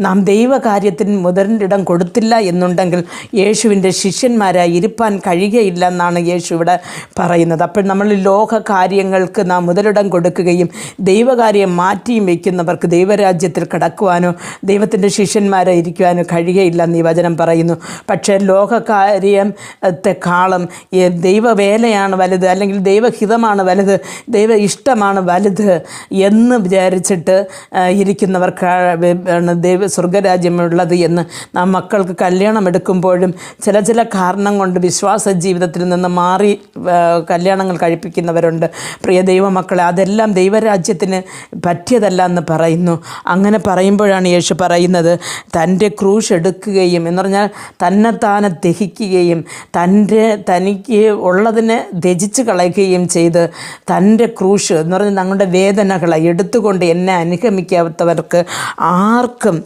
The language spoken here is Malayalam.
നാം ദൈവകാര്യത്തിന് മുതലിടം കൊടുത്തില്ല എന്നുണ്ടെങ്കിൽ യേശുവിന്റെ ശിഷ്യന്മാരായി ഇരുപ്പാൻ കഴിയുകയില്ല എന്നാണ് യേശു ഇവിടെ പറയുന്നത്. അപ്പോൾ നമ്മൾ ലോക കാര്യങ്ങൾക്ക് നാം മുതലിടം കൊടുക്കുകയും ദൈവകാര്യം മാറ്റിയും വയ്ക്കുന്നവർക്ക് ദൈവരാജ്യത്തിൽ കടക്കുവാനോ ദൈവത്തിന്റെ ശിഷ്യന്മാരായി ഇരിക്കുവാനോ കഴിയുകയില്ല എന്ന് ഈ വചനം പറയുന്നു. പക്ഷേ ലോകകാര്യത്തെക്കാളും ദൈവവേലയാണ് വലുത് അല്ലെങ്കിൽ ദൈവഹിതമാണ് വലുത് ദൈവ ഇഷ്ടമാണ് വലുത് എന്ന് വിചാരിച്ചിട്ട് ഇരിക്കുന്നവർക്ക് ദൈവ സ്വർഗരാജ്യമുള്ളത് എന്ന് നാം മക്കൾക്ക് കല്യാണം എടുക്കുമ്പോഴും ചില ചില കാരണം കൊണ്ട് വിശ്വാസ ജീവിതത്തിൽ നിന്ന് മാറി കല്യാണങ്ങൾ കഴിപ്പിക്കുന്നവരുണ്ട്. പ്രിയ ദൈവമക്കളെ അതെല്ലാം ദൈവരാജ്യത്തിന് പറ്റിയതല്ല എന്ന് പറയുന്നു. അങ്ങനെ പറയുമ്പോഴാണ് യേശു പറയുന്നത് തന്റെ ക്രൂശ് എടുക്കുകയും എന്ന് പറഞ്ഞാൽ തന്നെത്താനെ ദഹിക്കുകയും തന്റെ തനിക്ക് ഉള്ളതിനെ ത്യജിച്ച് കളയുകയും ചെയ്ത് തന്റെ ക്രൂശ് എന്ന് പറഞ്ഞാൽ ഞങ്ങളുടെ വേദനകളെ എടുത്തുകൊണ്ട് എന്നെ അനുഗമിക്കാത്തവർക്ക് ആർക്കും